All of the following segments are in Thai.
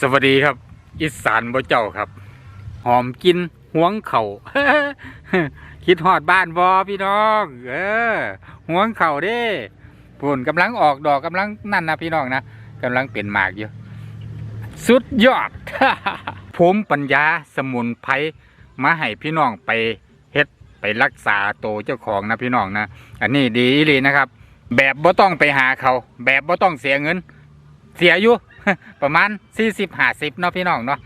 สวัสดีครับอีสานบ่เจ้าครับ หอมกินหวงเข่าคิดฮอดบ้านบอพี่น้อง เออหวงเข่าเด้ผลกำลังออกดอกกำลังนั่นนะพี่น้องนะกำลังเป็นหมากอยู่สุดยอดผมปัญญาสมุนไพรมาให้พี่น้องไปเฮ็ดไปรักษาโตเจ้าของนะพี่น้องนะอันนี้ดีอีลีนะครับ แบบบ่ต้องไปหาเขา แบบบ่ต้องเสียเงิน เสียอยู่ ประมาณ 40 50เนาะพี่น้องเนาะ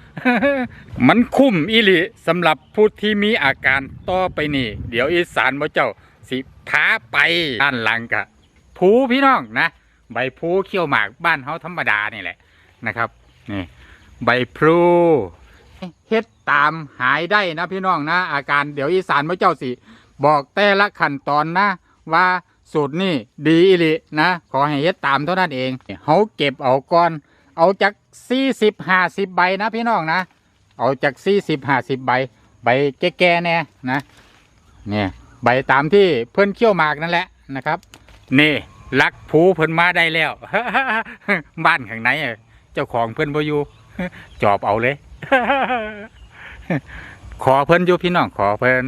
มันคุ้มอีหลีสำหรับผู้ที่มีอาการต่อไปนี่ เดี๋ยวอีสานบ่เจ้าสิพาไปด้านหลังกะผูพี่น้องนะใบพลูเขี้ยวหมากบ้านเฮาธรรมดานี่แหละนะครับนี่ใบพลูเฮ็ดตามหายได้นะพี่น้องนะ อาการเดี๋ยวอีสานบ่เจ้าสิบอกแต่ละขั้นตอนนะ ว่าสูตรนี่ดีอีหลีนะ ขอให้เฮ็ดตามเท่านั้นเองเฮาเก็บเอาก่อน เอาจาก40 50ใบนะพี่น้องนะ เอาจาก40 50ใบ ใบแก่ๆแน่นะเนี่ยใบตามที่เพิ่อนเคี่ยวหมากนั่นแหละนะครับ นี่ลักผูเพิ่นมาได้แล้ว บ้านข้างในเจ้าของเพิ่นบ่อยู่จอบเอาเลย ขอเพิ่นอยู่พี่น้องขอเพิ่น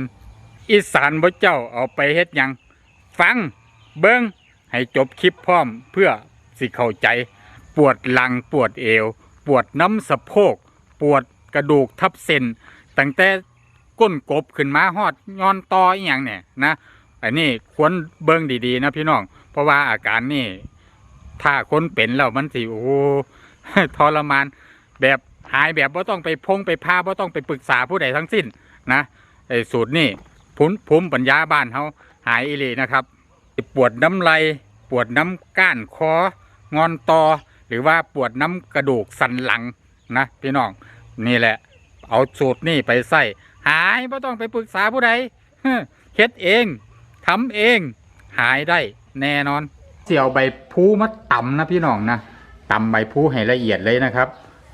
อีสานบ่เจ้าเอาไปเฮ็ดยัง ฟังเบิ่งให้จบคลิปพร้อมเพื่อสิเข้าใจ ปวดหลังปวดเอว ปวดน้ำสะโพก ปวดกระดูกทับเส้นตั้งแต่ก้นกบขึ้นมาฮอดย้อนต่ออีหยังเนี่ยนะอันนี้ควรเบิ่งดีๆนะพี่น้อง เพราะว่าอาการนี่ถ้าคนเป็นแล้วมันสิโอ้ทรมานแบบหายแบบว่าต้องไปพงไปพาว่าต้องไปปรึกษาผู้ใดทั้งสิ้นนะไอ้สูตรนี่ภูมิภูมิปัญญาบ้านเขาหายอีหลีนะครับ ปวดน้ำไหลปวดน้ำก้านคองอนตอ หรือว่าปวดน้ำกระดูกสันหลังนะพี่น้องนี่แหละ เอาสูตรนี่ไปใส่หายไม่ต้องไปปรึกษาผู้ใดเฮ็ดเองทำเอง หายได้แน่นอนเสี่ยวใบพลูมาต่ำนะพี่น้องนะต่ำใบพลูให้ละเอียดเลยนะครับ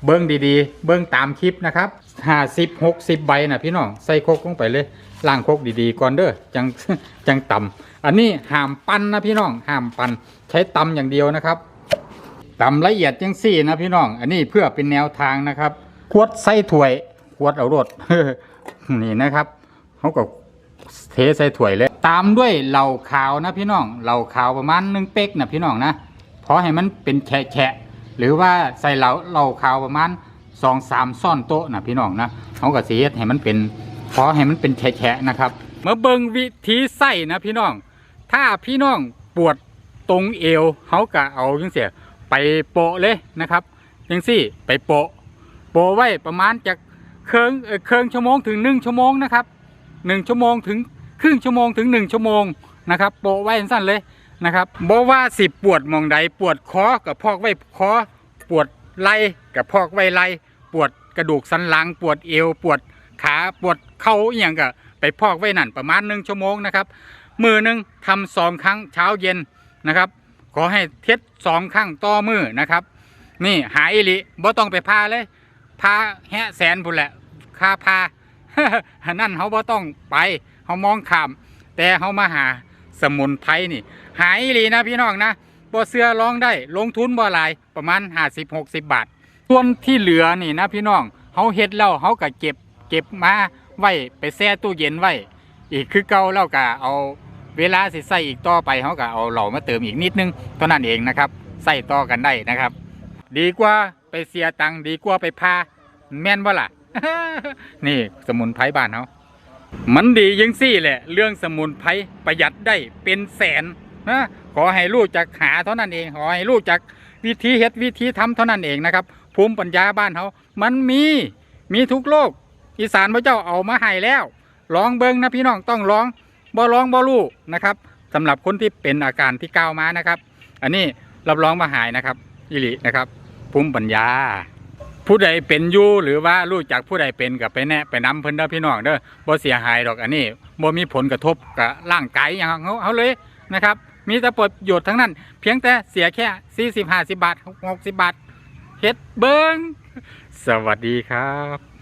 เบิ้องดีๆ เบิ้องตามคลิปนะครับห้าสิบหกสิบใบนะพี่น้อง ใส่โคกลงไปเลยล่างโคกดีๆก่อนเด้อ จัง จังต่ำอันนี้ห้ามปั้นนะพี่น้อง ห้ามปั้นใช้ตำอย่างเดียวนะครับ ตำละเอียดจังสี่นะพี่น้อง อันนี้เพื่อเป็นแนวทางนะครับขวดใส่ถ้วยขวดเอารดนี่นะครับเขาก็เทใส่ถ้วยเลย ตามด้วยเหล่าขาวนะพี่น้องเหล่าขาวประมาณหนึ่งเป๊กนะพี่น้องนะเพราะให้มันเป็นแฉะหรือว่าใส่เหล่าเหล่าขาวประมาณสองสามซ่อนโต๊ะนะพี่น้องนะเขาก็เสียให้มันเป็นเพราะให้มันเป็นแฉะๆนะครับมาเบิ่งวิธีใส่นะพี่น้อง ถ้าพี่น้องปวดตรงเอวเขาก็เอาจังเสีย ไปโปะเลยนะครับจังสี่ไปโปะโปะไว้ประมาณจากเครื่องเครื่องชั่วโมงถึงหนึ่งชั่วโมงนะครับหนึ่งชั่วโมงถึงครึ่งชั่วโมงถึงหนึ่งชั่วโมงนะครับโปะไว้สั้นเลยนะครับบอกว่าสิปวดมองใดปวดคอกับพอกไว้คอปวดไหล่กับพอกไว้ไหล่ปวดกระดูกสันหลังปวดเอวปวดขาปวดเข่าอย่างก็ไปพอกไว้นั่นประมาณหนึ่งชั่วโมงนะครับมือหนึ่งทำสองครั้งเช้าเย็นนะครับ ขอให้เท็ดสองครั้งต่อมือนะครับ นี่หายอิลิบ่ต้องไปพาเลยพาแฮะแสนพุ่นแหละคาพานั่นเขาบ่ต้องไปเขามองขามแต่เขามาหาสมุนไพรนี่ หายอิลีนะพี่น้องนะบ่เสื้อร้องได้ลงทุนบ่หลายประมาณ50 60บาท ส่วนที่เหลือนี่นะพี่น้องเขาเฮ็ดแล้วเขาก็เก็บเก็บมาไว้ไปแช่ตู้เย็นไว้ อีกคือเก่าแล้วก็เอา เวลาสิใส่อีกต่อไปเขาก็เอาเหล่ามาเติมอีกนิดนึงเท่านั้นเองนะครับใส่ต่อกันได้นะครับ ดีกว่าไปเสียตังค์ดีกว่าไปพาแม่นว่าล่ะ นี่สมุนไพรบ้านเขามันดียังสี่แหละ เรื่องสมุนไพรประหยัดได้เป็นแสนนะขอให้รู้จักหาเท่านั้นเองขอให้รู้จักวิธีเฮ็ดวิธีทำเท่านั้นเองนะครับภูมิปัญญาบ้านเขามันมีมีทุกโลก อีสานพระเจ้าเอามาให้แล้ว ลองเบิ้งนะพี่น้องต้องลอง บ่ลองบ่รู้นะครับสำหรับคนที่เป็นอาการที่ก้าวมานะครับ อันนี้รับรองมาหายนะครับอิรินะครับภูมิปัญญา ผู้ใดเป็นยู่หรือว่ารู้จักผู้ใดเป็นกับไปแนะไปนำเพิ่นเด้อพี่น้องเด้อบ่เสียหายดอกอันนี้บ่มีผลกระทบกับร่างกายอย่างเขาเขาเลยนะครับ มีแต่ประโยชน์ทั้งนั้น เพียงแต่เสียแค่40 50บห้าสิบบาท60บบาทเฮ็ดเบิงสวัสดีครับ